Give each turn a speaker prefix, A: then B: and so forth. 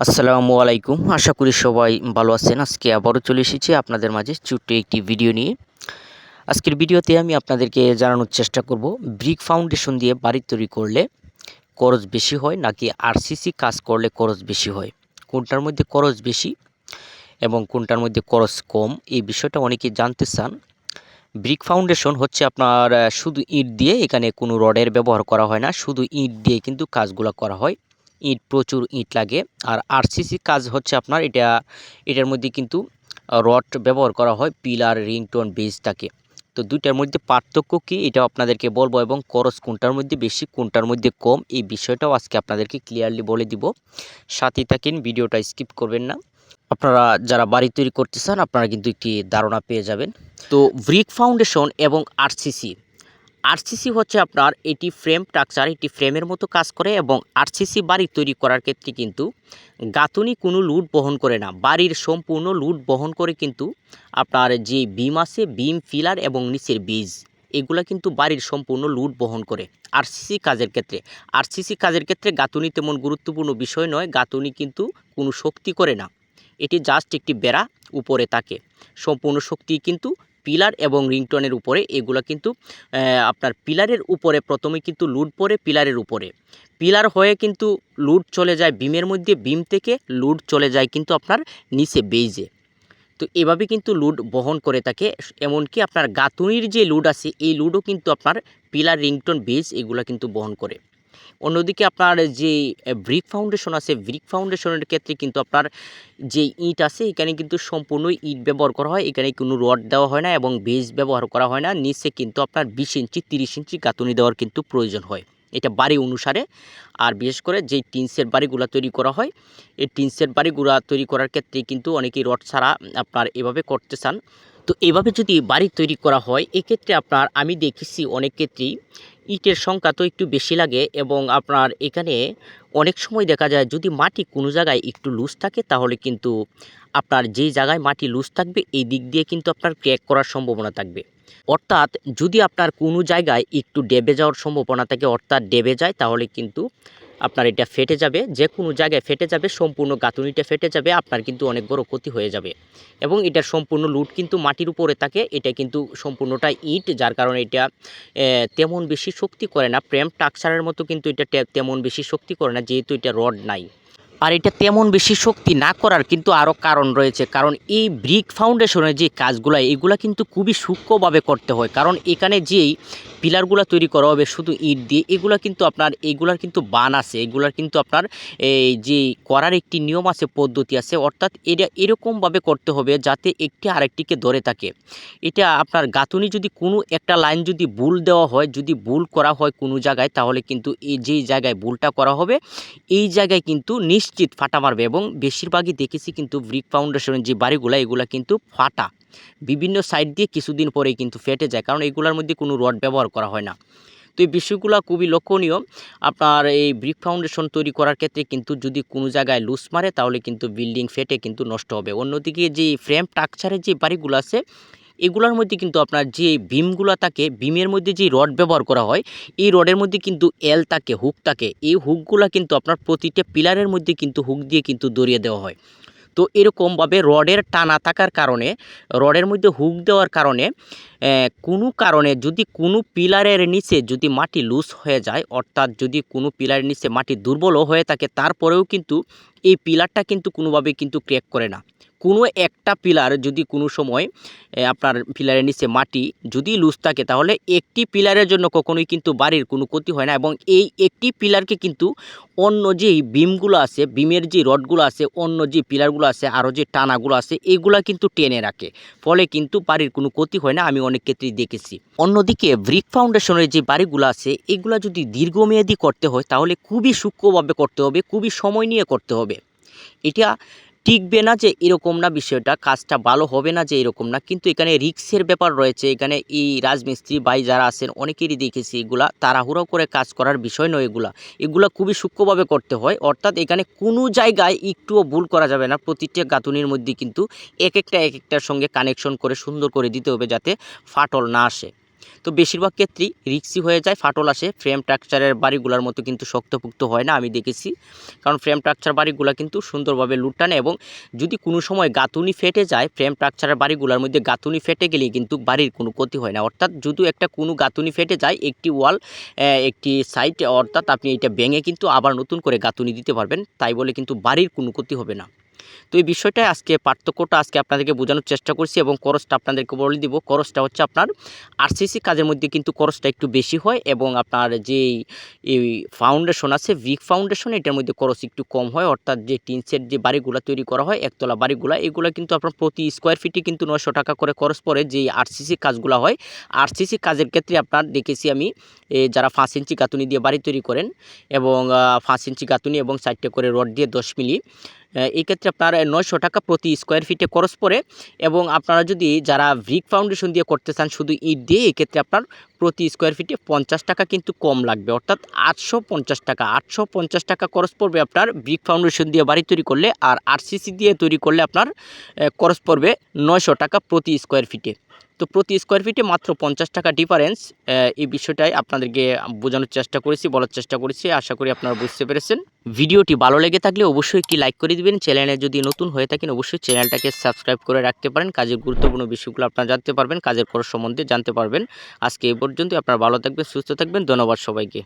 A: আসসালামু আলাইকুম। আশা করি সবাই ভালো আছেন। আজকে আবারও চলে এসেছি আপনাদের মাঝে ছোট্ট একটি ভিডিও নিয়ে। আজকের ভিডিওতে আমি আপনাদেরকে জানানোর চেষ্টা করব, ব্রিক ফাউন্ডেশন দিয়ে বাড়ি তৈরি করলে খরচ বেশি হয় নাকি আরসিসি কাজ করলে খরচ বেশি হয়? কোনটার মধ্যে খরচ বেশি এবং কোনটার মধ্যে খরচ কম? এই বিষয়টা অনেকে জানতে চান। ব্রিক ফাউন্ডেশন হচ্ছে আপনার শুধু ইট দিয়ে এখানে কোনো রডের ব্যবহার করা হয় না। শুধু ইট দিয়ে কিন্তু কাজগুলো করা হয়। ইট, প্রচুর ইট লাগে। আর আরসিসি কাজ হচ্ছে আপনার এটা, এটার মধ্যে কিন্তু রড ব্যবহার করা হয়, পিলার, রিংটোন বেসটাকে তো দুইটার মধ্যে পার্থক্য কি এটা আপনাদেরকে বলব এবং খরচ কোনটার মধ্যে বেশি, কোনটার মধ্যে কম, এই বিষয়টাও আজকে আপনাদেরকে ক্লিয়ারলি বলে দিব। সাথে থাকেন, ভিডিওটা স্কিপ করবেন না। আপনারা যারা বাড়ি তৈরি করতে চান, আপনারা কিন্তু একটি ধারণা পেয়ে যাবেন। তো ব্রিক ফাউন্ডেশন এবং আরসিসি আরসিসি হচ্ছে আপনার এটি ফ্রেম স্ট্রাকচার এটি ফ্রেমের মতো কাজ করে এবং আরসিসি বাড়ি তৈরি করার ক্ষেত্রে কিন্তু গাঁথুনি কোনো লুট বহন করে না। বাড়ির সম্পূর্ণ লুট বহন করে কিন্তু আপনার যে বিম আছে বিম ফিলার এবং নিচের বীজ, এগুলা কিন্তু বাড়ির সম্পূর্ণ লুট বহন করে আরসিসি কাজের ক্ষেত্রে। আরসিসি কাজের ক্ষেত্রে গাঁথুনি তেমন গুরুত্বপূর্ণ বিষয় নয়, গাঁথুনি কিন্তু কোনো শক্তি করে না। এটি জাস্ট একটি বেড়া উপরে থাকে। সম্পূর্ণ শক্তি কিন্তু পিলার এবং রিংটনের উপরে, এগুলো কিন্তু আপনার পিলারের উপরে, প্রথমে কিন্তু লুড পড়ে পিলারের উপরে। পিলার হয়ে কিন্তু লুড চলে যায় বিমের মধ্যে, বিম থেকে লুড চলে যায় কিন্তু আপনার নিচে বেইজে। তো এভাবে কিন্তু লুড বহন করে থাকে, এমনকি আপনার গাঁথুনির যে লুড আছে, এই লুডও কিন্তু আপনার পিলার, রিংটন বেজ এগুলো কিন্তু বহন করে। অন্যদিকে আপনার যে ব্রিক ফাউন্ডেশন আছে ব্রিক ফাউন্ডেশনের ক্ষেত্রে কিন্তু আপনার যে ইট আছে, এখানে কিন্তু সম্পূর্ণ ইট ব্যবহার করা হয়। এখানে কোনো রড দেওয়া হয় না এবং বেজ ব্যবহার করা হয় না। নিচে কিন্তু আপনার বিশ ইঞ্চি, তিরিশ ইঞ্চি গাঁথুনি দেওয়ার কিন্তু প্রয়োজন হয়। এটা বাড়ি অনুসারে। আর বিশেষ করে যে টিনসের বাড়িগুলো তৈরি করা হয়, এই টিনসের বাড়িগুলো তৈরি করার ক্ষেত্রে কিন্তু অনেকেই রড ছাড়া আপনার এভাবে করতে চান। তো এভাবে যদি বাড়ি তৈরি করা হয়, এক্ষেত্রে আপনার, আমি দেখেছি অনেক ক্ষেত্রেই ইটের সংখ্যা তো একটু বেশি লাগে এবং আপনার এখানে অনেক সময় দেখা যায় যদি মাটি কোনো জায়গায় একটু লুজ থাকে, তাহলে কিন্তু আপনার যেই জায়গায় মাটি লুজ থাকবে, এই দিক দিয়ে কিন্তু আপনার ক্র্যাক করার সম্ভাবনা থাকবে। অর্থাৎ যদি আপনার কোনো জায়গায় একটু ডেবে যাওয়ার সম্ভাবনা থাকে, অর্থাৎ ডেবে যায়, তাহলে কিন্তু আপনার এটা ফেটে যাবে যে কোনো জায়গায় ফেটে যাবে, সম্পূর্ণ গাঁথুনিটা ফেটে যাবে, আপনার কিন্তু অনেক বড় ক্ষতি হয়ে যাবে। এবং এটার সম্পূর্ণ লুট কিন্তু মাটির উপরে থাকে, এটা কিন্তু সম্পূর্ণটা ইট, যার কারণে এটা তেমন বেশি শক্তি করে না। প্রেম, টাকচারের মতো কিন্তু এটা তেমন বেশি শক্তি করে না, যেহেতু এটা রড নাই। আর এটা তেমন বেশি শক্তি না করার কিন্তু আরও কারণ রয়েছে। কারণ এই ব্রিক ফাউন্ডেশনের যে কাজগুলো, এগুলো কিন্তু খুবই সূক্ষ্মভাবে করতে হয়। কারণ এখানে যেই পিলারগুলো তৈরি করা হবে, শুধু ইট দিয়ে, এগুলো কিন্তু আপনার, এগুলার কিন্তু বান আছে। এগুলার কিন্তু আপনার এই যে করার একটি নিয়ম আছে, পদ্ধতি আছে, অর্থাৎ এটা এরকমভাবে করতে হবে যাতে একটি আরেকটিকে ধরে থাকে। এটা আপনার গাঁথুনি যদি কোনো একটা লাইন যদি ভুল দেওয়া হয়, যদি ভুল করা হয় কোনো জায়গায়, তাহলে কিন্তু এই যেই জায়গায় ভুলটা করা হবে, এই জায়গায় কিন্তু নিশ্চিত ফাটা মারবে এবং বেশিরভাগই দেখেছি কিন্তু ব্রিক ফাউন্ডেশনের যে বাড়িগুলো, এগুলো কিন্তু ফাটা। বিভিন্ন সাইড দিয়ে কিছুদিন পরেই কিন্তু ফেটে যায়, কারণ এগুলোর মধ্যে কোনো রড ব্যবহার করা হয় না। তো এই বিষয়গুলো খুবই লক্ষণীয়। আপনার এই ব্রিক ফাউন্ডেশন তৈরি করার ক্ষেত্রে কিন্তু যদি কোনো জায়গায় লুজ মারে, তাহলে কিন্তু বিল্ডিং ফেটে কিন্তু নষ্ট হবে। অন্যদিকে যে ফ্রেম টাকচারের যে বাড়িগুলো আছে এগুলোর মধ্যে কিন্তু আপনার যে বিমগুলো থাকে বিমের মধ্যে যে রড ব্যবহার করা হয়, এই রডের মধ্যে কিন্তু এল থাকে হুক থাকে। এই হুকগুলো কিন্তু আপনার প্রতিটা পিলারের মধ্যে কিন্তু হুক দিয়ে কিন্তু দড়িয়ে দেওয়া হয়। তো এরকমভাবে রডের টানা থাকার কারণে, রডের মধ্যে হুক দেওয়ার কারণে কোনো কারণে যদি কোনো পিলারের নিচে যদি মাটি লুজ হয়ে যায়, অর্থাৎ যদি কোনো পিলারের নিচে মাটি দুর্বলও হয়ে থাকে, তারপরেও কিন্তু এই পিলারটা কিন্তু কোনোভাবে কিন্তু ক্র্যাক করে না। কোনো একটা পিলার যদি কোনো সময় আপনার পিলারের নিচে মাটি যদি লুজ থাকে, তাহলে একটি পিলারের জন্য কখনোই কিন্তু বাড়ির কোনো ক্ষতি হয় না এবং এই একটি পিলারকে কিন্তু অন্য যে বিমগুলো আছে বিমের যে রডগুলো আছে, অন্য যে পিলারগুলো আছে, আরও যে টানাগুলো আছে, এগুলা কিন্তু টেনে রাখে। ফলে কিন্তু বাড়ির কোনো ক্ষতি হয় না, আমি অনেক ক্ষেত্রেই দেখেছি। অন্যদিকে ব্রিক ফাউন্ডেশনের যে বাড়িগুলো আছে, এগুলা যদি দীর্ঘমেয়াদী করতে হয়, তাহলে খুবই সূক্ষ্মভাবে করতে হবে, খুবই সময় নিয়ে করতে হবে। এটা টিকবে না যে এরকম না বিষয়টা, কাজটা ভালো হবে না যে এরকম না। কিন্তু এখানে রিক্সের ব্যাপার রয়েছে। এখানে এই রাজমিস্ত্রি ভাই যারা আছেন, অনেকেরই দেখেছি এগুলা। তাড়াহুড়ো করে কাজ করার বিষয় নয় এগুলা। এগুলা খুবই সূক্ষ্মভাবে করতে হয়। অর্থাৎ এখানে কোনো জায়গায় একটুও ভুল করা যাবে না। প্রতিটা গাঁথুনির মধ্যে কিন্তু এক একটা, এক একটার সঙ্গে কানেকশন করে সুন্দর করে দিতে হবে যাতে ফাটল না আসে। তো বেশিরভাগ ক্ষেত্রেই রিক্সি হয়ে যায়, ফাটল আসে ফ্রেম ট্রাকচারের বাড়িগুলোর মতো কিন্তু শক্তপুক্ত হয় না, আমি দেখেছি। কারণ ফ্রেম ট্রাকচার বাড়িগুলো কিন্তু সুন্দরভাবে লুট টানে এবং যদি কোনো সময় গাঁথুনি ফেটে যায় ফ্রেম ট্রাকচারের বাড়িগুলোর মধ্যে গাঁথুনি ফেটে গেলে কিন্তু বাড়ির কোনো ক্ষতি হয় না। অর্থাৎ যদি একটা কোনো গাঁথুনি ফেটে যায়, একটি ওয়াল একটি সাইড অর্থাৎ আপনি এটা ভেঙে কিন্তু আবার নতুন করে গাঁথুনি দিতে পারবেন, তাই বলে কিন্তু বাড়ির কোনো ক্ষতি হবে না। তো এই বিষয়টাই আজকে পার্থক্যটা আজকে আপনাদেরকে বোঝানোর চেষ্টা করছি এবং করসটা আপনাদেরকে বলে দিব। করসটা হচ্ছে আপনার আরসিসি কাজের মধ্যে কিন্তু করসটা একটু বেশি হয় এবং আপনার যেই এই ফাউন্ডেশন আছে ভিক ফাউন্ডেশন এটার মধ্যে করস একটু কম হয়। অর্থাৎ যে টিন সেট যে বাড়িগুলো তৈরি করা হয়, একতলা বাড়িগুলো, এগুলো কিন্তু আপনার প্রতি স্কোয়ার ফিটে কিন্তু নয়শো টাকা করে খরচ পড়ে যেই আরসিসি কাজগুলো হয়। আরসিসি কাজের ক্ষেত্রে আপনার দেখেছি আমি যারা পাঁচ ইঞ্চি গাঁথুনি দিয়ে বাড়ি তৈরি করেন এবং পাঁচ ইঞ্চি গাঁথুনি এবং চারটে করে রড দিয়ে দশ মিলি আহ, এই ক্ষেত্রে আপনার নয়শো টাকা প্রতি স্কোয়ার ফিটে খরচ পড়ে এবং আপনারা যদি যারা ব্রিক ফাউন্ডেশন দিয়ে করতে চান শুধু ইট দিয়ে এক্ষেত্রে আপনার প্রতি স্কোয়ার ফিটে পঞ্চাশ টাকা কিন্তু কম লাগবে। অর্থাৎ আটশো পঞ্চাশ টাকা। আটশো পঞ্চাশ টাকা খরচ পড়বে আপনার ব্রিক ফাউন্ডেশন দিয়ে বাড়ি তৈরি করলে আর আরসিসি দিয়ে তৈরি করলে আপনার খরচ পড়বে নয়শো টাকা প্রতি স্কোয়ার ফিটে তো প্রতি স্কোয়ার ফিটে মাত্র পঞ্চাশ টাকা ডিফারেন্স এই বিষয়টাই আপনাদেরকে বোঝানোর চেষ্টা করেছি, বলার চেষ্টা করেছি। আশা করি আপনারা বুঝতে পেরেছেন। ভিডিওটি ভালো লেগে থাকলে অবশ্যই একটি লাইক করে দিবেন। চ্যানেলে যদি নতুন হয়ে থাকেন, অবশ্যই চ্যানেলটাকে সাবস্ক্রাইব করে রাখতে পারেন। কাজের গুরুত্বপূর্ণ বিষয়গুলো আপনারা জানতে পারবেন, কাজের খরচ সম্বন্ধে জানতে পারবেন। আজকে এই পর্যন্ত আপনারা ভালো থাকবেন সুস্থ থাকবেন। ধন্যবাদ সবাইকে।